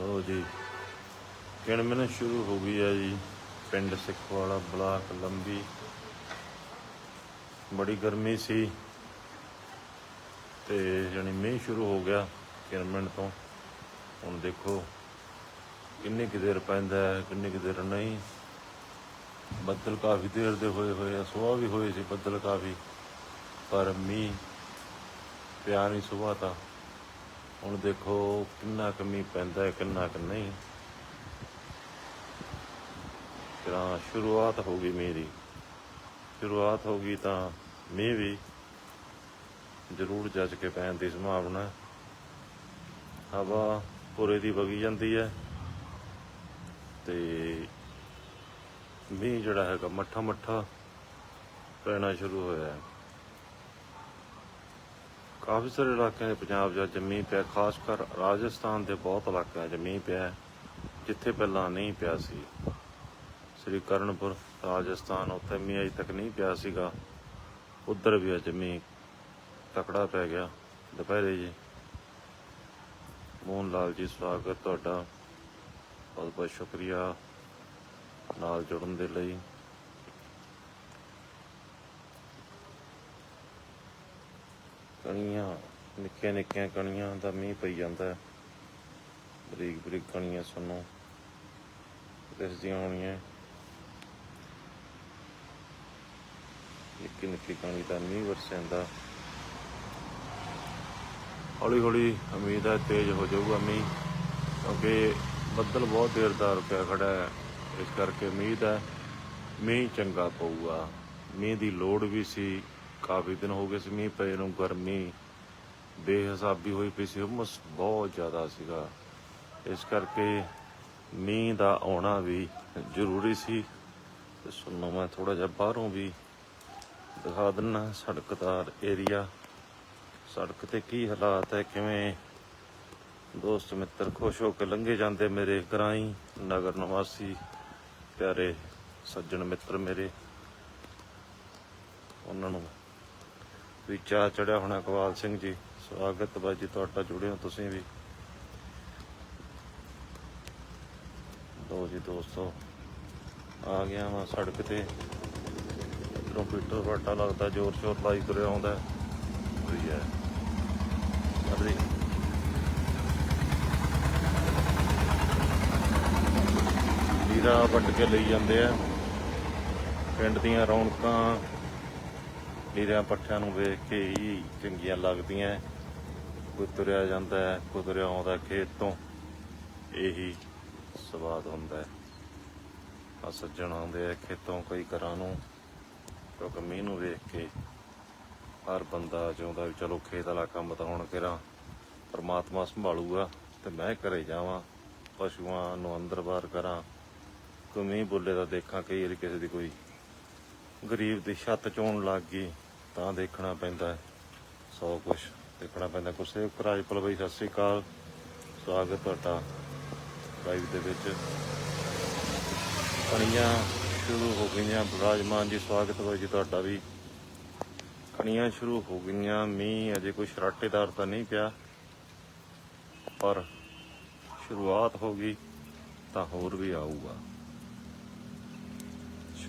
ਲੋ ਜੀ। ਕਿਣਮਣ ਸ਼ੁਰੂ ਹੋ ਗਈ ਹੈ ਜੀ। ਪਿੰਡ ਸਿੱਖਵਾਲਾ ਬਲਾਕ ਲੰਬੀ। ਬੜੀ ਗਰਮੀ ਸੀ। ਤੇ ਜਾਣੀ ਮੀਂਹ ਸ਼ੁਰੂ ਹੋ ਗਿਆ ਕਿਣਮਣ ਤੋਂ। ਹੁਣ ਦੇਖੋ ਕਿੰਨੀ ਕੁ ਦੇਰ ਪੈਂਦਾ ਹੈ, ਕਿੰਨੀ ਕੁ ਦੇਰ ਨਹੀਂ। ਬੱਦਲ ਕਾਫੀ ਦੇਰ ਦੇ ਹੋਏ ਹੋਏ ਆ ਸੁਬਾਹ ਵੀ ਹੋਏ ਸੀ ਬੱਦਲ ਕਾਫੀ। ਪਰ ਮੀਂਹ ਪਿਆ ਨਹੀਂ ਸੁਬਾਹ ਤਾਂ। ਹੁਣ ਦੇਖੋ ਕਿੰਨਾ ਕੁ ਮੀਂਹ ਪੈਂਦਾ ਹੈ, ਕਿੰਨਾ ਕੁ ਨਹੀਂ। ਤਾਂ ਸ਼ੁਰੂਆਤ ਹੋ ਗਈ ਮੇਰੀ। ਸ਼ੁਰੂਆਤ ਹੋ ਗਈ ਤਾਂ ਮੀਂਹ ਵੀ ਜ਼ਰੂਰ ਜੱਜ ਕੇ ਪੈਣ ਦੀ ਸੰਭਾਵਨਾ ਹਵਾ ਪੂਰੇ ਦੀ ਵਗੀ ਜਾਂਦੀ ਹੈ ਤੇ ਮੀਂਹ ਜਿਹੜਾ ਹੈਗਾ ਮੱਠਾ ਮੱਠਾ ਪੈਣਾ ਸ਼ੁਰੂ ਹੋਇਆ ਹੈ। ਕਾਫੀ ਸਾਰੇ ਇਲਾਕਿਆਂ 'ਚ ਪੰਜਾਬ 'ਚ ਅੱਜ ਪਿਆ, ਖਾਸ ਕਰ ਰਾਜਸਥਾਨ ਦੇ ਬਹੁਤ ਇਲਾਕਿਆਂ 'ਚ ਮੀਂਹ ਪਿਆ ਜਿੱਥੇ ਪਹਿਲਾਂ ਨਹੀਂ ਪਿਆ ਸੀ। ਸ੍ਰੀ ਕਰਨਪੁਰ, ਰਾਜਸਥਾਨ, ਉੱਥੇ ਮੀਂਹ ਅਜੇ ਤੱਕ ਨਹੀਂ ਪਿਆ ਸੀਗਾ। ਉੱਧਰ ਵੀ ਅੱਜ ਮੀਂਹ ਤਕੜਾ ਪੈ ਗਿਆ। ਦੁਪਹਿਰੇ ਜੀ, ਮੋਹਨ ਲਾਲ ਜੀ ਸਵਾਗਤ ਤੁਹਾਡਾ। ਬਹੁਤ ਬਹੁਤ ਸ਼ੁਕਰੀਆ ਨਾਲ ਜੁੜਨ ਦੇ ਲਈ। ਕਣੀਆਂ, ਨਿੱਕੀਆਂ ਨਿੱਕੀਆਂ ਕਣੀਆਂ ਦਾ ਮੀਂਹ ਪਈ ਜਾਂਦਾ ਬਰੀਕ ਬਰੀਕ ਕਣੀਆਂ ਸਾਨੂੰ ਦਿਸਦੀਆਂ ਹੋਣੀਆਂ। ਨਿੱਕੀ ਨਿੱਕੀ ਕਣੀ ਦਾ ਮੀਂਹ ਵਰਸੈਂਦਾ। ਹੌਲੀ ਹੌਲੀ ਉਮੀਦ ਹੈ ਤੇਜ਼ ਹੋ ਜਾਊਗਾ ਮੀਂਹ, ਕਿਉਂਕਿ ਬੱਦਲ ਬਹੁਤ ਦੇਰ ਦਾ ਰੁਕਿਆ ਖੜਾ ਹੈ। ਇਸ ਕਰਕੇ ਉਮੀਦ ਹੈ ਮੀਂਹ ਚੰਗਾ ਪਊਗਾ। ਮੀਂਹ ਦੀ ਲੋੜ ਵੀ ਸੀ। ਕਾਫੀ ਦਿਨ ਹੋ ਗਏ ਸੀ ਮੀਂਹ ਪਏ ਨੂੰ, ਗਰਮੀ ਬੇਹਿਸਾਬੀ ਹੋਈ ਪਈ ਸੀ, ਉਮਸ ਬਹੁਤ ਜ਼ਿਆਦਾ ਸੀਗਾ। ਇਸ ਕਰਕੇ ਮੀਂਹ ਦਾ ਆਉਣਾ ਵੀ ਜ਼ਰੂਰੀ ਸੀ। ਤੇ ਸੁਣੋ, ਮੈਂ ਥੋੜਾ ਜਿਹਾ ਬਾਹਰੋਂ ਵੀ ਦਿਖਾ ਦਿੰਨਾ ਸੜਕਦਾਰ ਏਰੀਆ ਸੜਕ ਤੇ ਕੀ ਹਾਲਾਤ ਹੈ, ਕਿਵੇਂ ਦੋਸਤ ਮਿੱਤਰ ਖੁਸ਼ ਹੋ ਕੇ ਲੰਘੇ ਜਾਂਦੇ ਮੇਰੇ ਗਰਾਈ ਨਗਰ ਨਿਵਾਸੀ, ਪਿਆਰੇ ਸੱਜਣ ਮਿੱਤਰ ਮੇਰੇ। ਉਹਨਾਂ ਨੂੰ ਵੀ ਚਾਹ ਚੜਿਆ ਹੋਣਾ ਇਕਬਾਲ ਸਿੰਘ ਜੀ। ਸਵਾਗਤ ਬਾਜੀ ਤੁਹਾਡਾ ਜੁੜੇ ਹੋ ਤੁਸੀਂ ਵੀ। ਲੋ ਜੀ ਦੋਸਤੋ, ਆ ਗਿਆ ਮੈਂ ਸੜਕ ਤੇ। ਇਧਰੋਂ ਪੀਟਰ ਵਾਟਾ ਲੱਗਦਾ, ਜ਼ੋਰ ਸ਼ੋਰ ਲਾਈ ਤੁਰਿਆ ਆਉਂਦਾ। ਹੋਈ ਹੈ। ਅਰੇ ਲੀਰਾ ਵੱਟ ਕੇ ਲਈ ਜਾਂਦੇ ਆ। ਪਿੰਡ ਦੀਆਂ ਰੌਣਕਾਂ ਲੀਰਿਆਂ ਪੱਠਿਆਂ ਨੂੰ ਵੇਖ ਕੇ ਹੀ ਚੰਗੀਆਂ ਲੱਗਦੀਆਂ ਕੋਈ ਤੁਰਿਆ ਜਾਂਦਾ ਹੈ, ਕੋਈ ਤੁਰਿਆ ਆਉਂਦਾ ਖੇਤ। ਤੋਂ ਇਹੀ ਸਵਾਦ ਹੁੰਦਾ ਹੈ। ਆ ਸੱਜਣ ਆਉਂਦੇ ਆ ਖੇਤੋਂ ਕਈ ਘਰਾਂ ਨੂੰ। ਕਿਉਂਕਿ ਮੀਂਹ ਨੂੰ ਵੇਖ ਕੇ ਹਰ ਬੰਦਾ ਚਾਹੁੰਦਾ ਵੀ ਚਲੋ ਖੇਤ ਵਾਲਾ ਕੰਮ ਤਾਂ ਹੁਣ ਕਿਰਾਂ। ਪਰਮਾਤਮਾ ਸੰਭਾਲੂਗਾ ਤੇ ਮੈਂ ਘਰੇ ਜਾਵਾਂ, ਪਸ਼ੂਆਂ ਨੂੰ ਅੰਦਰ ਬਾਹਰ ਕਰਾਂ। ਕੋਈ ਮੀਂਹ ਬੋਲੇ ਦਾ ਦੇਖਾਂ, ਕਈ ਵਾਰੀ ਕਿਸੇ ਦੀ ਕੋਈ ਗਰੀਬ ਦੀ ਛੱਤ ਚੋਣ ਲੱਗ ਗਈ, ਤਾਂ ਦੇਖਣਾ ਪੈਂਦਾ ਸੌ ਕੁਛ ਦੇਖਣਾ ਪੈਂਦਾ। ਕੁਸੇ ਰਾਜਪਾਲ ਬਾਈ ਸਤਿ ਸ੍ਰੀ ਅਕਾਲ। ਸਵਾਗਤ ਤੁਹਾਡਾ ਲਾਈਵ ਦੇ ਵਿੱਚ। ਕਣੀਆਂ ਸ਼ੁਰੂ ਹੋ ਗਈਆਂ। ਬਰਾਜਮਾਨ ਜੀ, ਸਵਾਗਤ ਬਾਈ ਜੀ ਤੁਹਾਡਾ ਵੀ। ਕਣੀਆਂ ਸ਼ੁਰੂ ਹੋ ਗਈਆਂ। ਮੀਂਹ ਅਜੇ ਕੋਈ ਸ਼ਰਾਟੇਦਾਰ ਤਾਂ ਨਹੀਂ ਪਿਆ, ਪਰ ਸ਼ੁਰੂਆਤ ਹੋ ਗਈ ਤਾਂ ਹੋਰ ਵੀ ਆਊਗਾ।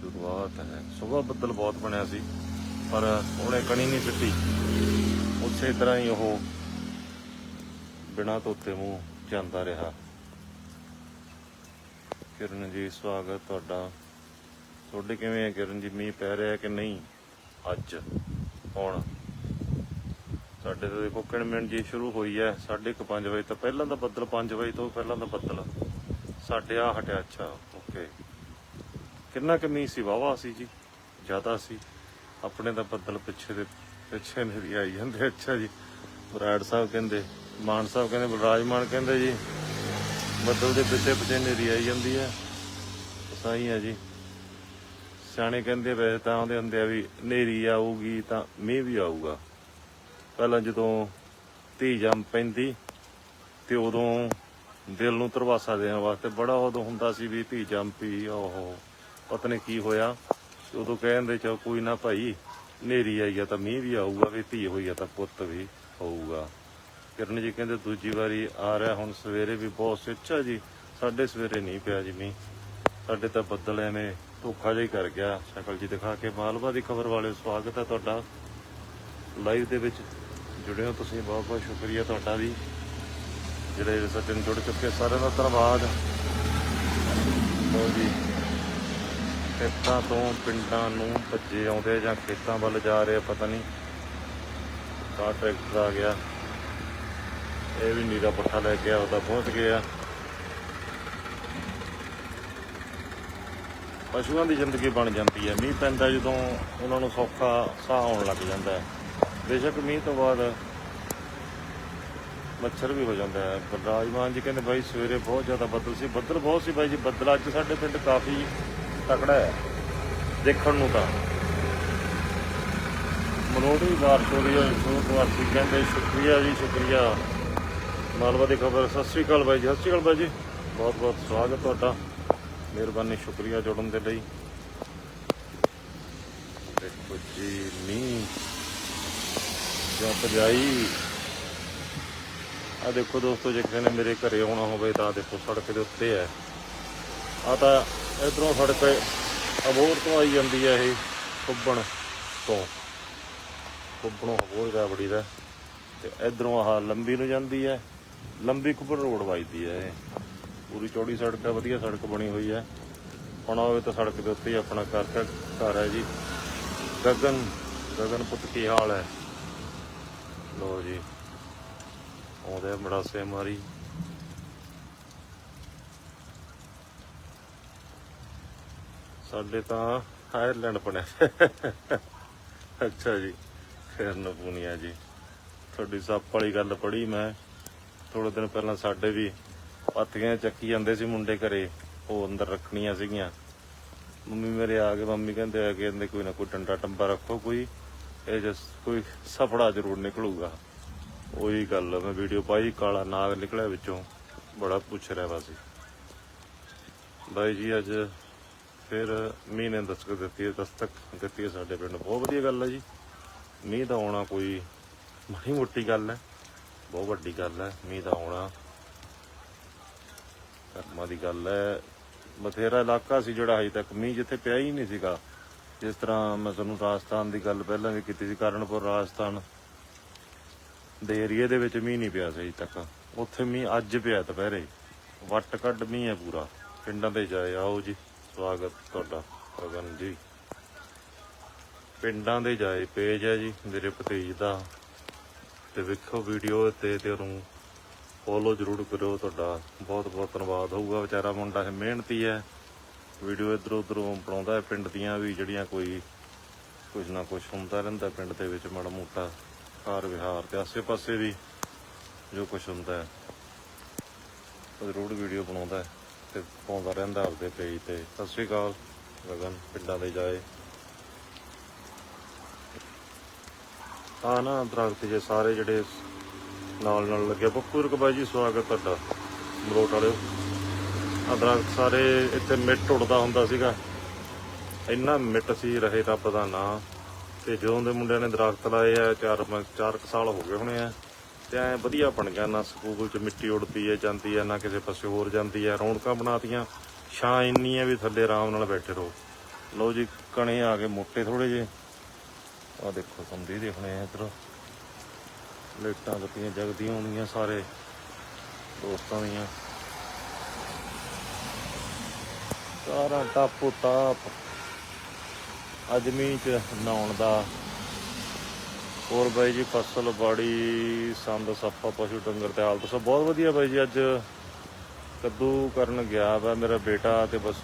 ਸ਼ੁਰੂਆਤ ਹੈ। ਸਵੇਰ ਬੱਦਲ ਬਹੁਤ ਬਣਿਆ ਸੀ, ਪਰ ਉਹਨੇ ਕਣੀ ਨਹੀਂ ਸਿੱਟੀ। ਉਸੇ ਤਰ੍ਹਾਂ ਹੀ ਉਹ ਬਿਨਾਂ ਧੋਤੇ ਮੂੰਹ ਜਾਂਦਾ ਰਿਹਾ। ਕਿਰਨ ਜੀ ਸਵਾਗਤ ਤੁਹਾਡਾ। ਤੁਹਾਡੇ ਕਿਵੇਂ ਹੈ ਕਿਰਨ ਜੀ ਮੀਂਹ ਪੈ ਰਿਹਾ ਕਿ ਨਹੀਂ? ਅੱਜ, ਹੁਣ। ਸਾਡੇ ਤਾਂ ਦੇਖੋ, ਕਿਣਮਿਣ ਜੀ ਸ਼ੁਰੂ ਹੋਈ ਹੈ 5:30 ਵਜੇ ਤੋਂ ਪਹਿਲਾਂ ਦਾ ਬੱਦਲ 5 ਵਜੇ ਤੋਂ ਪਹਿਲਾਂ ਦਾ ਬੱਦਲ। ਸਾਡੇ ਆ ਹਟਿਆ ਅੱਛਾ ਓਕੇ ਕਿੰਨਾ ਕੁ ਮੀਂਹ ਸੀ ਵਾਵਾ ਸੀ ਜੀ, ਜ਼ਿਆਦਾ ਸੀ। ਆਪਣੇ ਤਾਂ ਬੱਦਲ ਪਿੱਛੇ ਦੇ ਪਿੱਛੇ ਨਹੀਂ ਆਈ ਜਾਂਦੇ, ਅੱਛਾ ਜੀ। ਬਰਾੜ ਸਾਹਿਬ ਕਹਿੰਦੇ, ਮਾਨ ਸਾਹਿਬ ਕਹਿੰਦੇ ਬਲਰਾਜ ਮਾਨ ਕਹਿੰਦੇ ਜੀ, ਬੱਦਲ ਦੇ ਪਿੱਛੇ ਪਿੱਛੇ ਨੇਰੀ ਆਈ ਜਾਂਦੀ ਹੈ। ਸਹੀ ਹੈ ਜੀ। ਸਿਆਣੇ ਕਹਿੰਦੇ ਵੈਸੇ ਤਾਂ ਆਉਂਦੇ ਹੁੰਦੇ ਆ ਵੀ ਨੇਰੀ ਆਊਗੀ ਤਾਂ ਮੀਂਹ ਵੀ ਆਊਗਾ। ਪਹਿਲਾਂ ਜਦੋਂ ਧੀ ਜੰਮ ਪੈਂਦੀ ਤੇ ਉਦੋਂ ਦਿਲ ਨੂੰ ਤਰਵਾਸਾ ਦੇਣ ਵਾਸਤੇ ਬੜਾ ਉਦੋਂ ਹੁੰਦਾ ਸੀ ਵੀ ਧੀ ਜੰਮ ਪਈ, ਓਹੋ। ਪਤਾ ਨਹੀਂ ਕੀ ਹੋਇਆ? ਤੇ ਉਦੋਂ ਕਹਿੰਦੇ ਚਲ ਕੋਈ ਨਾ ਭਾਈ ਨੇਰੀ ਆਈ ਆ ਤਾਂ ਮੀਂਹ ਵੀ ਆਊਗਾ, ਵੀ ਧੀ ਹੋਈ ਆ ਤਾਂ ਪੁੱਤ ਵੀ ਹੋਊਗਾ। ਕਿਰਨ ਜੀ ਕਹਿੰਦੇ, ਦੂਜੀ ਵਾਰੀ ਆ ਰਿਹਾ, ਹੁਣ ਸਵੇਰੇ ਵੀ ਬਹੁਤ ਸੱਚਾ ਜੀ, ਸਾਡੇ ਸਵੇਰੇ ਨਹੀਂ ਪਿਆ ਜੀ ਮੀਂਹ। ਸਾਡੇ ਤਾਂ ਬੱਦਲ ਐਵੇਂ ਧੋਖਾ ਜਿਹਾ ਕਰ ਗਿਆ। ਸ਼ਕਲ ਜੀ ਦਿਖਾ ਕੇ ਮਾਲਵਾ ਦੀ ਖਬਰ ਵਾਲੇ ਸਵਾਗਤ ਹੈ ਤੁਹਾਡਾ। ਲਾਈਵ ਦੇ ਵਿੱਚ ਜੁੜੇ ਹੋ ਤੁਸੀਂ, ਬਹੁਤ ਬਹੁਤ ਸ਼ੁਕਰੀਆ ਤੁਹਾਡਾ ਵੀ। ਜਿਹੜੇ ਸੱਜਣ ਜੁੜ ਚੁੱਕੇ ਸਾਰਿਆਂ ਦਾ ਧੰਨਵਾਦ। ਲੋ ਜੀ। ਖੇਤਾਂ ਤੋਂ ਪਿੰਡਾਂ ਨੂੰ ਭੱਜੇ ਆਉਂਦੇ ਜਾਂ ਖੇਤਾਂ ਵੱਲ ਜਾ ਰਹੇ, ਪਤਾ ਨਹੀਂ। ਕਾ ਟਰੈਕਟਰ ਆ ਗਿਆ। ਇਹ ਵੀ ਨੀਰਾ ਪੱਠਾ ਲੈ ਕੇ ਆ ਪਹੁੰਚ ਗਿਆ। ਪਸ਼ੂਆਂ ਦੀ ਜ਼ਿੰਦਗੀ ਬਣ ਜਾਂਦੀ ਹੈ। ਮੀਂਹ ਪੈਂਦਾ ਜਦੋਂ ਉਹਨਾਂ ਨੂੰ ਸੌਖਾ ਸਾਹ ਆਉਣ ਲੱਗ ਜਾਂਦਾ ਹੈ। ਬੇਸ਼ੱਕ ਮੀਂਹ ਤੋਂ ਬਾਅਦ ਮੱਛਰ ਵੀ ਹੋ ਜਾਂਦਾ ਹੈ। ਪਰ ਰਾਜਮਾਨ ਜੀ ਕਹਿੰਦੇ, ਬਾਈ, ਸਵੇਰੇ ਬਹੁਤ ਜ਼ਿਆਦਾ ਬੱਦਲ ਸੀ। ਬੱਦਲ ਬਹੁਤ ਸੀ ਬਾਈ ਜੀ। ਬੱਦਲ ਅੱਜ ਸਾਡੇ ਪਿੰਡ ਕਾਫੀ ਤਕੜਾ ਹੈ। ਦੇਖਣ ਨੂੰ ਤਾਂ। ਮਨੋੜੀ ਬਾਰਿਸ਼ ਹੋ ਰਹੀ ਹੈ ਸੋਤ ਵਾਸੀ ਕਹਿੰਦੇ, ਸ਼ੁਕਰੀਆ ਜੀ, ਸ਼ੁਕਰੀਆ। ਮਾਲਵਾ ਦੀ ਖਬਰ, ਸਤਿ ਸ੍ਰੀ ਅਕਾਲ ਬਾਈ ਜੀ, ਸਤਿ ਸ੍ਰੀ ਅਕਾਲ ਬਾਈ ਜੀ। ਬਹੁਤ ਬਹੁਤ ਸਵਾਗਤ ਤੁਹਾਡਾ। ਮਿਹਰਬਾਨੀ, ਸ਼ੁਕਰੀਆ ਜੁੜਨ ਦੇ ਲਈ। ਦੇਖੋ ਜੀ, ਮੀਂਹ ਜਾਂ ਭਜਾਈ ਆ ਦੇਖੋ ਦੋਸਤੋ, ਜੇ ਕਿਸੇ ਨੇ ਮੇਰੇ ਘਰੇ ਆਉਣਾ ਹੋਵੇ ਤਾਂ ਦੇਖੋ ਸੜਕ ਦੇ ਉੱਤੇ ਹੈ। ਆ ਤਾਂ ਇਧਰੋਂ ਸੜਕ ਅਬੋਰ ਤੋਂ ਆਈ ਜਾਂਦੀ ਹੈ ਇਹ ਕੁੱਬਣ ਤੋਂ। ਕੁੱਬਣੋਂ ਅਬੋਰ ਜਾ ਬੜੀ ਦਾ। ਤੇ ਇਧਰੋਂ ਆਹ ਲੰਬੀ ਨੂੰ ਜਾਂਦੀ ਹੈ। ਲੰਬੀ ਕੁੱਬਣ ਰੋਡ ਵੱਜਦੀ ਹੈ ਇਹ। ਪੂਰੀ ਚੌੜੀ ਸੜਕ ਹੈ, ਵਧੀਆ ਸੜਕ ਬਣੀ ਹੋਈ ਹੈ। ਹੁਣ ਹੋਵੇ ਤਾਂ ਸੜਕ ਦੇ ਉੱਤੇ ਹੀ ਆਪਣਾ ਘਰ ਘਰ ਘਰ ਹੈ ਜੀ। ਗਗਨ ਗਗਨ ਪੁੱਤ ਕੀ ਹਾਲ ਹੈ? ਲੋ ਜੀ। ਆਉਂਦੇ ਮੜਾਸੇ ਮਾਰੀ। ਸਾਡੇ ਤਾਂ ਆਇਰਲੈਂਡ ਬਣਿਆ। ਅੱਛਾ ਜੀ, ਫਿਰ ਨਪੂਨੀਆ ਜੀ। ਤੁਹਾਡੀ ਸੱਪ ਵਾਲੀ ਗੱਲ ਪੜ੍ਹੀ ਮੈਂ। ਥੋੜੇ ਦਿਨ ਪਹਿਲਾਂ ਸਾਡੇ ਵੀ ਪਾਥੀਆਂ ਚੱਕੀ ਜਾਂਦੇ ਸੀ ਮੁੰਡੇ ਘਰੇ। ਉਹ ਅੰਦਰ ਰੱਖਣੀਆਂ ਸੀਗੀਆਂ। ਮੰਮੀ ਮੇਰੇ ਆ ਕੇ ਮੰਮੀ ਕਹਿੰਦੇ ਆ ਕੇ ਕਹਿੰਦੇ ਕੋਈ ਨਾ ਕੋਈ ਡੰਡਾ ਟੰਬਾ ਰੱਖੋ ਕੋਈ। ਇਹ ਜਸ ਕੋਈ ਸਫੜਾ ਜ਼ਰੂਰ ਨਿਕਲੂਗਾ। ਉਹੀ ਗੱਲ ਮੈਂ ਵੀਡੀਓ ਪਾਈ, ਕਾਲਾ ਨਾਗ ਨਿਕਲਿਆ ਵਿੱਚੋਂ। ਬੜਾ ਪੁੱਛ ਰਿਹਾ ਵਾ ਸੀ। ਬਾਈ ਜੀ, ਅੱਜ ਫਿਰ ਮੀਂਹ ਨੇ ਦਸਤਕ ਦਿੱਤੀ ਹੈ, ਦਸਤਕ ਦਿੱਤੀ ਹੈ ਸਾਡੇ ਪਿੰਡ। ਬਹੁਤ ਵਧੀਆ ਗੱਲ ਹੈ ਜੀ। ਮੀਂਹ ਦਾ ਆਉਣਾ ਕੋਈ ਮਾੜੀ ਮੋਟੀ ਗੱਲ ਹੈ, ਬਹੁਤ ਵੱਡੀ ਗੱਲ ਹੈ। ਮੀਂਹ ਦਾ ਆਉਣਾ ਕਰਮਾਂ ਦੀ ਗੱਲ ਹੈ। ਬਥੇਰਾ ਇਲਾਕਾ ਸੀ ਜਿਹੜਾ ਹਜੇ ਤੱਕ ਮੀਂਹ ਜਿੱਥੇ ਪਿਆ ਹੀ ਨਹੀਂ ਸੀਗਾ। ਜਿਸ ਤਰ੍ਹਾਂ ਮੈਂ ਤੁਹਾਨੂੰ ਰਾਜਸਥਾਨ ਦੀ ਗੱਲ ਪਹਿਲਾਂ ਵੀ ਕੀਤੀ ਸੀ, ਕਰਨਪੁਰ, ਰਾਜਸਥਾਨ ਦੇ ਏਰੀਏ ਦੇ ਵਿੱਚ ਮੀਂਹ ਨਹੀਂ ਪਿਆ ਸੀ ਅਜੇ ਤੱਕ। ਉੱਥੇ ਮੀਂਹ ਅੱਜ ਪਿਆ ਦੁਪਹਿਰੇ। ਵੱਟ ਕੱਢ ਮੀਂਹ ਹੈ ਪੂਰਾ। ਪਿੰਡਾਂ ਦੇ ਜਾਏ, ਆਓ ਜੀ। ਸਵਾਗਤ ਤੁਹਾਡਾ ਗਗਨ ਜੀ। ਪਿੰਡਾਂ ਦੇ ਜਾਏ ਪੇਜ ਹੈ ਜੀ, ਮੇਰੇ ਭਤੀਜ ਦਾ। ਤੇ ਵੇਖੋ ਵੀਡੀਓ ਤੇ ਤੇ ਉਹਨੂੰ ਫੋਲੋ ਜ਼ਰੂਰ ਕਰਿਓ ਤੁਹਾਡਾ। ਬਹੁਤ ਬਹੁਤ ਧੰਨਵਾਦ ਹੋਊਗਾ ਵਿਚਾਰਾ ਮੁੰਡਾ ਹੈ ਮਿਹਨਤੀ ਹੈ। ਵੀਡੀਓ ਇਧਰ ਉਧਰੋਂ ਬਣਾਉਂਦਾ ਹੈ, ਪਿੰਡ ਦੀਆਂ ਵੀ ਜਿਹੜੀਆਂ ਕੋਈ, ਕੁਝ ਨਾ ਕੁਝ ਹੁੰਦਾ ਰਹਿੰਦਾ ਪਿੰਡ ਦੇ ਵਿੱਚ ਮਾੜਾ ਮੋਟਾ। ਕਾਰ ਵਿਹਾਰ ਤੇ ਆਸੇ-ਪਾਸੇ ਵੀ ਜੋ ਕੁਝ ਹੁੰਦਾ ਹੈ, ਉਹ ਜ਼ਰੂਰ ਵੀਡੀਓ ਬਣਾਉਂਦਾ ਹੈ। ਤੇ ਪਾਉਂਦਾ ਰਹਿੰਦਾ ਆਪਦੇ ਪੇਜ ਤੇ ਸਤਿ ਸ਼੍ਰੀ ਅਕਾਲ, ਗਗਨ, ਪਿੰਡਾਂ ਦੇ ਜਾਏ। ਆ ਨਾ ਦਰਖਤ ਜੇ ਸਾਰੇ ਜਿਹੜੇ ਨਾਲ ਨਾਲ ਲੱਗੇ ਬੱਕੂ ਰਕਬਾਈ ਜੀ, ਸਵਾਗਤ ਤੁਹਾਡਾ ਮਰੋਟ ਵਾਲਿਓ। ਆ ਦਰਖਤ ਸਾਰੇ ਇੱਥੇ ਮਿੱਟ ਉੱਡਦਾ ਹੁੰਦਾ ਸੀਗਾ। ਇੰਨਾ ਮਿੱਟ ਸੀ, ਰਹੇ ਰੱਬ ਦਾ ਨਾਂ। ਤੇ ਜਦੋਂ ਦੇ ਮੁੰਡਿਆਂ ਨੇ ਦਰਖਤ ਲਾਏ ਆ, ਚਾਰ ਪੰਜ- ਚਾਰ ਕੁ ਸਾਲ ਹੋ ਗਏ ਹੋਣੇ ਆ। ਤੇ ਐ ਵਧੀਆ ਬਣ ਗਿਆ ਨਾ ਸਕੂਲ ਚ ਮਿੱਟੀ ਉੱਡਦੀ ਹੈ, ਜਾਂਦੀ ਹੈ, ਨਾ ਕਿਸੇ ਪਾਸੇ ਹੋਰ ਜਾਂਦੀ ਹੈ। ਰੌਣਕਾਂ ਬਣਾਤੀਆਂ। ਛਾਂ ਇੰਨੀ ਹੈ ਵੀ ਥੱਲੇ ਆਰਾਮ ਨਾਲ ਬੈਠੇ ਰਹੋ। ਲਓ ਜੀ, ਕਣੇ ਆ ਗਏ ਮੋਟੇ ਥੋੜੇ ਜੇ ਆ ਦੇਖੋ ਸੰਦੀ ਦੇਖਣੇ ਆ ਇਧਰ। ਲੇਟਾਂ ਬੱਤੀਆਂ ਜਗਦੀਆਂ ਹੋਣਗੀਆਂ ਸਾਰੇ ਦੋਸਤਾਂ ਦੀਆਂ। ਸਾਰਾ ਟਾਪੋ ਟਾਪ ਅਜਮੀ ਚ ਨਹਾਉਣ ਦਾ ਹੋਰ ਬਾਈ ਜੀ, ਫਸਲ, ਬਾੜੀ, ਸੰਦ, ਸੱਪਾ, ਪਸ਼ੂ, ਡੰਗਰ ਤੇ ਹਾਲਤ ਸਭ ਬਹੁਤ ਵਧੀਆ ਬਾਈ ਜੀ। ਅੱਜ ਕੱਦੂ ਕਰਨ ਗਿਆ ਵਾ ਮੇਰਾ ਬੇਟਾ ਤੇ ਬਸ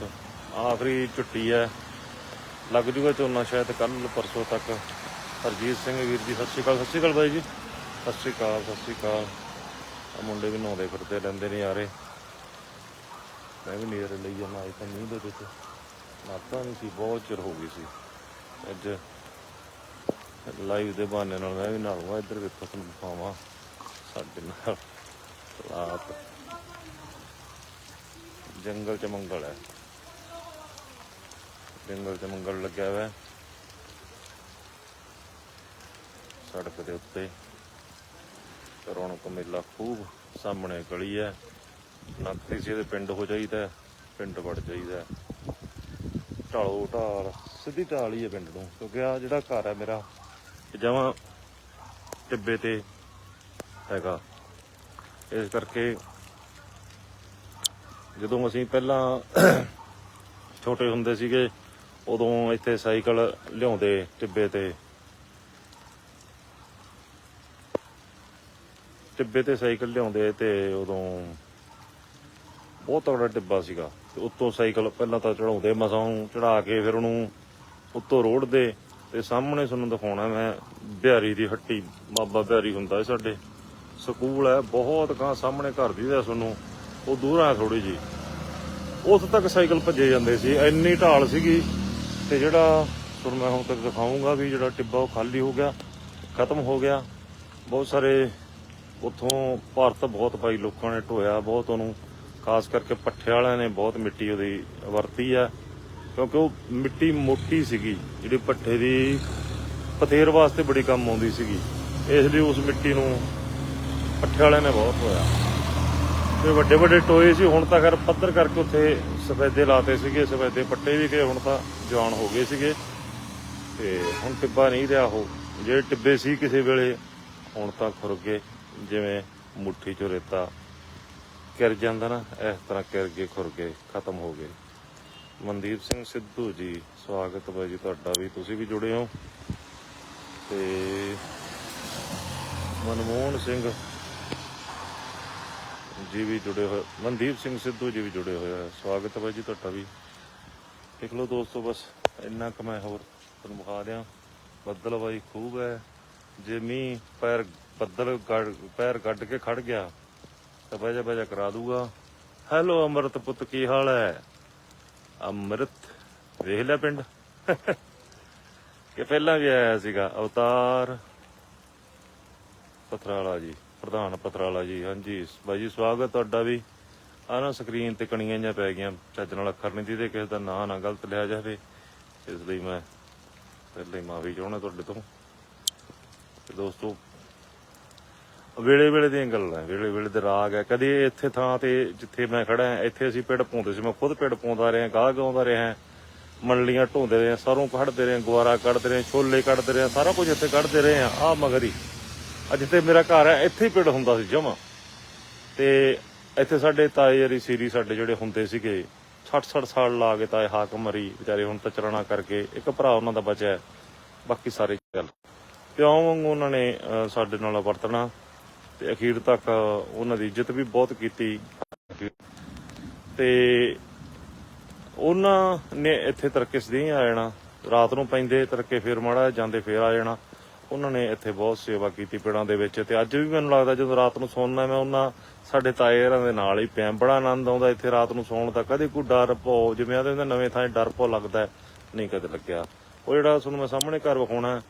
ਆਖਰੀ ਝੁੱਟੀ ਹੈ ਲੱਗ ਜੂਗਾ ਝੋਨਾ ਸ਼ਾਇਦ ਕੱਲ ਪਰਸੋਂ ਤੱਕ। ਹਰਜੀਤ ਸਿੰਘ ਵੀਰ ਜੀ, ਸਤਿ ਸ਼੍ਰੀ ਅਕਾਲ, ਸਤਿ ਸ਼੍ਰੀ ਅਕਾਲ ਬਾਈ ਜੀ। ਸਤਿ ਸ਼੍ਰੀ ਅਕਾਲ, ਸਤਿ ਸ਼੍ਰੀ ਅਕਾਲ। ਆ ਮੁੰਡੇ ਵੀ ਨਹਾਉਂਦੇ ਫਿਰਦੇ ਰਹਿੰਦੇ ਨੇ ਯਾਰੇ। ਮੈਂ ਵੀ ਨੇਰੇ ਲਈ ਜਾਂਦਾ, ਅੱਜ ਤਾਂ ਮੀਂਹ ਦੇ ਵਿੱਚ। ਨਾਤਾ ਨਹੀਂ ਸੀ, ਬਹੁਤ ਚਿਰ ਹੋ ਗਈ ਸੀ। ਅੱਜ ਲਾਈਵ ਦੇ ਬਹਾਨੇ ਨਾਲ ਮੈਂ ਵੀ ਨਹਾਉਂਗਾ ਇੱਧਰ ਵੇਖੋ ਤੁਹਾਨੂੰ ਦਿਖਾਵਾਂ। ਸਾਡੇ ਨਾਲ ਰਾਤ ਜੰਗਲ ਚ ਮੰਗਲ ਹੈ। ਜੰਗਲ ਚ ਮੰਗਲ ਲੱਗਿਆ ਹੋਇਆ ਸੜਕ ਦੇ ਉੱਤੇ ਰੌਣਕ ਮੇਲਾ ਖੂਬ ਸਾਹਮਣੇ ਗਲੀ ਹੈ। ਨੱਕ ਸੀ ਇਹਦੇ ਪਿੰਡ ਹੋ ਜਾਈਦਾ ਪਿੰਡ ਵੜ ਜਾਈਦਾ ਢਾਲੋ ਢਾਲ, ਸਿੱਧੀ ਢਾਲ ਹੀ ਹੈ ਪਿੰਡ ਨੂੰ, ਕਿਉਂਕਿ ਆ ਜਿਹੜਾ ਘਰ ਹੈ ਮੇਰਾ ਜਮਾ ਟਿੱਬੇ ਤੇ ਹੈਗਾ। ਇਸ ਕਰਕੇ ਜਦੋਂ ਅਸੀਂ ਪਹਿਲਾਂ ਛੋਟੇ ਹੁੰਦੇ ਸੀਗੇ, ਉਦੋਂ ਇੱਥੇ ਸਾਈਕਲ ਲਿਆਉਂਦੇ ਟਿੱਬੇ ਤੇ। ਟਿੱਬੇ ਤੇ ਸਾਈਕਲ ਲਿਆਉਂਦੇ ਤੇ ਉਦੋਂ ਬਹੁਤ ਤਗੜਾ ਟਿੱਬਾ ਸੀਗਾ। ਤੇ ਉੱਤੋਂ ਸਾਈਕਲ ਪਹਿਲਾਂ ਤਾਂ ਚੜਾਉਂਦੇ, ਮਸਾਂ ਚੜਾ ਕੇ ਫਿਰ ਉਹਨੂੰ ਉੱਤੋਂ ਰੋੜਦੇ। ਤੇ ਸਾਹਮਣੇ ਤੁਹਾਨੂੰ ਦਿਖਾਉਣਾ ਮੈਂ ਬਿਹਾਰੀ ਦੀ ਹੱਟੀ। ਬਾਬਾ ਬਿਹਾਰੀ ਹੁੰਦਾ ਸਾਡੇ। ਸਕੂਲ ਹੈ, ਬਹੁਤ ਕਾਂ ਸਾਹਮਣੇ ਘਰ ਦੀ ਦਾ ਤੁਹਾਨੂੰ। ਉਹ ਦੂਰ ਆ ਥੋੜੀ ਜੀ ਉੱਥੇ ਤੱਕ ਸਾਈਕਲ ਭੱਜੇ ਜਾਂਦੇ ਸੀ। ਇੰਨੀ ਢਾਲ ਸੀਗੀ ਤੇ ਜਿਹੜਾ, ਤੁਹਾਨੂੰ ਮੈਂ ਹੁਣ ਤੱਕ ਦਿਖਾਉਂਗਾ ਵੀ ਜਿਹੜਾ ਟਿੱਬਾ ਉਹ ਖਾਲੀ ਹੋ ਗਿਆ, ਖਤਮ ਹੋ ਗਿਆ। ਬਹੁਤ ਸਾਰੇ ਉੱਥੋਂ ਭਾਰਤ ਬਹੁਤ ਭਾਈ ਲੋਕਾਂ ਨੇ ਢੋਇਆ, ਬਹੁਤ ਉਹਨੂੰ, ਖਾਸ ਕਰਕੇ ਪੱਠੇ ਵਾਲਿਆਂ ਨੇ ਬਹੁਤ ਮਿੱਟੀ ਉਹਦੀ ਵਰਤੀ ਆ ਕਿਉਂਕਿ ਉਹ ਮਿੱਟੀ ਮੋਟੀ ਸੀਗੀ, ਜਿਹੜੀ ਪੱਠੇ ਦੀ ਪਥੇਰ ਵਾਸਤੇ ਬੜੀ ਕੰਮ ਆਉਂਦੀ ਸੀਗੀ। ਇਸ ਲਈ ਉਸ ਮਿੱਟੀ ਨੂੰ ਪੱਠੇ ਵਾਲਿਆਂ ਨੇ ਬਹੁਤ ਹੋਇਆ ਤੇ ਵੱਡੇ ਵੱਡੇ ਟੋਏ ਸੀ, ਹੁਣ ਤਾਂ ਖੈਰ ਪੱਧਰ ਕਰਕੇ ਉੱਥੇ ਸਫੈਦੇ ਲਾਤੇ ਸੀਗੇ, ਸਫੈਦੇ ਪੱਟੇ ਵੀ ਗਏ, ਹੁਣ ਤਾਂ ਜਵਾਨ ਹੋ ਗਏ ਸੀਗੇ। ਤੇ ਹੁਣ ਟਿੱਬਾ ਨਹੀਂ ਰਿਹਾ ਉਹ। ਜਿਹੜੇ ਟਿੱਬੇ ਸੀ ਕਿਸੇ ਵੇਲੇ, ਹੁਣ ਤਾਂ ਖੁਰ ਗਏ। ਜਿਵੇਂ ਮੁੱਠੀ ਚੋਂ ਰੇਤਾ ਕਿਰ ਜਾਂਦਾ ਨਾ, ਇਸ ਤਰ੍ਹਾਂ ਕਿਰ ਗਏ, ਖੁਰ ਗਏ, ਖਤਮ ਹੋ ਗਏ। ਮਨਦੀਪ ਸਿੰਘ ਸਿੱਧੂ ਜੀ, ਸਵਾਗਤ ਹੈ ਜੀ ਤੁਹਾਡਾ ਵੀ। ਤੁਸੀਂ ਵੀ ਜੁੜੇ ਹੋ? ਤੇ ਮਨਮੋਹਨ ਸਿੰਘ ਜੀ ਵੀ ਜੁੜੇ ਹੋਏ ਮਨਦੀਪ ਸਿੰਘ ਸਿੱਧੂ ਜੀ ਵੀ ਜੁੜੇ ਹੋਏ ਆ ਸਵਾਗਤ ਹੈ ਜੀ ਤੁਹਾਡਾ ਵੀ। ਦੇਖ ਲਓ ਦੋਸਤੋ, ਬਸ ਇੰਨਾ ਕੁ ਮੈਂ ਹੋਰ ਤੁਹਾਨੂੰ ਵਿਖਾ ਦਿਆਂ। ਬੱਦਲ ਬਾਈ ਖੂਬ ਹੈ। ਜੇ ਮੀਂਹ ਪੈਰ ਬੱਦਲ ਪੈਰ ਕੱਢ ਕੇ ਖੜ ਗਿਆ, ਤਾਂ ਬਹਿ ਜਾ ਬਹਿ ਜਾ ਕਰਾ ਦੂਗਾ। ਹੈਲੋ, ਅਮਰਤ ਪੁੱਤ, ਕੀ ਹਾਲ ਹੈ? ਅਮਰਤ ਵੇਖ ਲਿਆ ਪਿੰਡ? ਕਿ ਪਹਿਲਾਂ ਵੀ ਆਇਆ ਸੀਗਾ ਅਵਤਾਰ ਪਥਰਾਲਾ ਜੀ, ਪ੍ਰਧਾਨ ਪਥਰਾਲਾ ਜੀ। ਹਾਂਜੀ, ਬਾਈ ਜੀ, ਸਵਾਗਤ ਤੁਹਾਡਾ ਵੀ। ਆ ਨਾ ਸਕਰੀਨ ਤੇ ਕਣੀਆਂ ਜਾਂ ਪੈ ਗਈਆਂ, ਚੱਜ ਨਾਲ ਅੱਖਰ ਨਹੀਂ ਦੀਦੇ, ਕਿਸੇ ਦਾ ਨਾਂ ਨਾ ਗਲਤ ਲਿਆ ਜਾਵੇ। ਇਸ ਲਈ ਮੈਂ ਪਹਿਲੇ ਮਾਫੀ ਚਾਹੁੰਦਾ ਤੁਹਾਡੇ ਤੋਂ। ਤੇ ਦੋਸਤੋ ਵੇਲੇ ਵੇਲੇ ਦੀਆਂ ਗੱਲਾਂ ਵੇਲੇ ਵੇਲੇ ਦੇ ਰਾਗ ਹੈ। ਕਦੇ ਇੱਥੇ ਥਾਂ ਤੇ ਜਿੱਥੇ ਮੈਂ ਖੜਾ ਹਾਂ, ਇੱਥੇ ਅਸੀਂ ਪਿੰਡ ਪਾਉਂਦੇ ਸੀ, ਮੈਂ ਖੁਦ ਪਿੰਡ ਪਾਉਂਦਾ ਰਿਹਾ, ਗਾਹ ਗਾਉਂਦਾ ਰਿਹਾ ਮੰਡਲੀਆਂ ਢੋਂਦੇ ਰਹੇ ਸਰੋਂ ਕੱਢਦੇ ਰਹੇ ਗੁਆਰਾ ਕੱਢਦੇ ਰਹੇ ਛੋਲੇ ਕੱਢਦੇ ਰਹੇ ਸਾਰਾ ਕੁਝ ਇੱਥੇ ਕੱਢਦੇ ਰਹੇ ਆ ਆ ਮਗਰੀ, ਅੱਜ ਤੇ ਮੇਰਾ ਘਰ ਹੈ, ਇੱਥੇ ਹੀ ਪਿੰਡ ਹੁੰਦਾ ਸੀ ਜਮਾ। ਤੇ ਇੱਥੇ ਸਾਡੇ ਤਾਏ ਯਾਰੀ ਸੀਰੀ ਸਾਡੇ ਜਿਹੜੇ ਹੁੰਦੇ ਸੀਗੇ 60 60 ਸਾਲ ਲਾ ਕੇ ਤਾਏ ਹਾਕਮ ਮਰੀ ਵਿਚਾਰੇ ਹੁਣ ਤਾਂ ਚਲਣਾ ਕਰਕੇ ਇੱਕ ਭਰਾ ਉਹਨਾਂ ਦਾ ਬਚਿਆ ਬਾਕੀ ਸਾਰੇ ਗੱਲ ਪਿਓ ਵਾਂਗੂ ਉਹਨਾਂ ਨੇ ਸਾਡੇ ਨਾਲ ਵਰਤਣਾ। ਤੇ ਅਖੀਰ ਤੱਕ ਉਹਨਾਂ ਦੀ ਇੱਜ਼ਤ ਵੀ ਬਹੁਤ ਕੀਤੀ। ਤੇ ਉਹਨਾਂ ਨੇ ਇੱਥੇ ਤਰਕੇ ਸਦੀ ਆ ਜਾਣਾ। ਰਾਤ ਨੂੰ ਪੈਂਦੇ ਤਰਕੇ ਫੇਰ ਮਾੜਾ ਜਾਂਦੇ ਫੇਰ ਆ ਜਾਣਾ। ਉਹਨਾਂ ਨੇ ਇੱਥੇ ਬਹੁਤ ਸੇਵਾ ਕੀਤੀ ਪਿੰਡਾਂ ਦੇ ਵਿੱਚ ਤੇ ਅੱਜ ਵੀ ਮੈਨੂੰ ਲੱਗਦਾ ਜਦੋਂ ਰਾਤ ਨੂੰ ਸੌਂਦਾ ਮੈਂ ਉਹਨਾਂ ਸਾਡੇ ਤਾਏ ਹਰਾਂ ਦੇ ਨਾਲ ਹੀ ਪਿਆ। ਬੜਾ ਆਨੰਦ ਆਉਂਦਾ ਇੱਥੇ ਰਾਤ ਨੂੰ ਸੌਣ ਦਾ। ਕਦੇ ਕੋਈ ਡਰ ਭੋ ਜਿਵੇਂ ਆਦੇ ਨਵੇਂ ਥਾਂ ਡਰ ਭੋ ਲੱਗਦਾ ਹੈ, ਨਹੀਂ ਕਦੇ ਲੱਗਿਆ। ਉਹ ਜਿਹੜਾ ਤੁਹਾਨੂੰ ਮੈਂ ਸਾਹਮਣੇ ਘਰ ਵਿਖਾਉਣਾ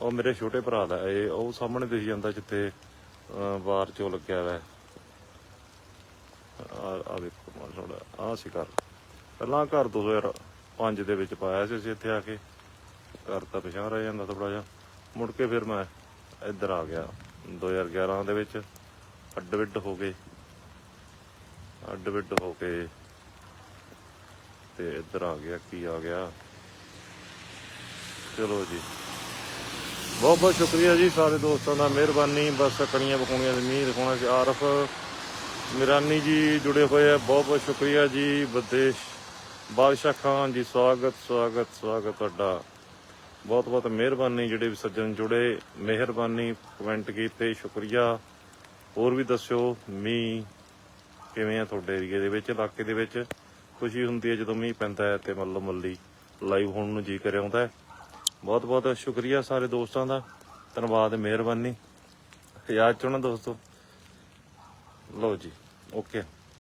ਉਹ ਮੇਰੇ ਛੋਟੇ ਭਰਾ ਦਾ ਹੈ। ਇਹ ਉਹ ਸਾਹਮਣੇ ਦਿਖ ਜਾਂਦਾ ਜਿੱਥੇ ਅਹ, ਬਾਰ ਚੋਂ ਲੱਗਿਆ ਹੋਇਆ ਹੈ ਆ ਆ ਦੇਖੋ ਮਾਰ ਥੋੜਾ ਆ ਸੀ ਘਰ। ਪਹਿਲਾਂ ਘਰ 2005 ਦੇ ਵਿੱਚ ਪਾਇਆ ਸੀ ਅਸੀਂ ਇੱਥੇ ਆ ਕੇ। ਘਰ ਤਾਂ ਪਿਛਾਂ ਰਹਿ ਜਾਂਦਾ ਥੋੜਾ ਜਿਹਾ। ਮੁੜ ਕੇ ਫਿਰ ਮੈਂ ਇੱਧਰ ਆ ਗਿਆ 2011 ਦੇ ਵਿੱਚ। ਅੱਡ ਵਿੱਡ ਹੋ ਗਏ। ਅੱਡ ਵਿੱਡ ਹੋ ਕੇ ਤੇ ਇੱਧਰ ਆ ਗਿਆ ਕੀ ਆ ਗਿਆ। ਚਲੋ ਜੀ। ਬਹੁਤ ਬਹੁਤ ਸ਼ੁਕਰੀਆ ਜੀ ਸਾਰੇ ਦੋਸਤਾਂ ਦਾ ਮਿਹਰਬਾਨੀ। ਬਸ ਕਣੀਆਂ ਵਿਖਾਉਣੀਆਂ ਤੇ ਮੀਂਹ ਦਿਖਾਉਣਾ ਸੀ, ਆਰਫ। ਮਿਰਾਨੀ ਜੀ ਜੁੜੇ ਹੋਏ ਆ, ਬਹੁਤ ਬਹੁਤ ਸ਼ੁਕਰੀਆ ਜੀ। ਬਦੇਸ਼ ਬਾਦਸ਼ਾਹ ਖਾਨ ਜੀ, ਸਵਾਗਤ ਸਵਾਗਤ ਸਵਾਗਤ ਤੁਹਾਡਾ। ਬਹੁਤ ਬਹੁਤ ਮਿਹਰਬਾਨੀ, ਜਿਹੜੇ ਵੀ ਸੱਜਣ ਜੁੜੇ, ਮਿਹਰਬਾਨੀ, ਕਮੈਂਟ ਕੀਤੇ, ਸ਼ੁਕਰੀਆ। ਹੋਰ ਵੀ ਦੱਸਿਓ, ਮੀਂਹ ਕਿਵੇਂ ਆ ਤੁਹਾਡੇ ਏਰੀਏ ਦੇ ਵਿੱਚ, ਇਲਾਕੇ ਦੇ ਵਿੱਚ? ਖੁਸ਼ੀ ਹੁੰਦੀ ਹੈ ਜਦੋਂ ਮੀਂਹ ਪੈਂਦਾ ਹੈ ਤੇ ਮੱਲੋ ਮੱਲੀ ਲਾਈਵ ਹੋਣ ਨੂੰ ਜੀ ਕਰਿਆ ਆਉਂਦਾ ਹੈ। ਬਹੁਤ ਬਹੁਤ ਸ਼ੁਕਰੀਆ ਸਾਰੇ ਦੋਸਤਾਂ ਦਾ। ਧੰਨਵਾਦ ਮਿਹਰਬਾਨੀ। ਯਾਦ ਚੋਣਾ ਦੋਸਤੋ? ਲਓ ਜੀ ਓਕੇ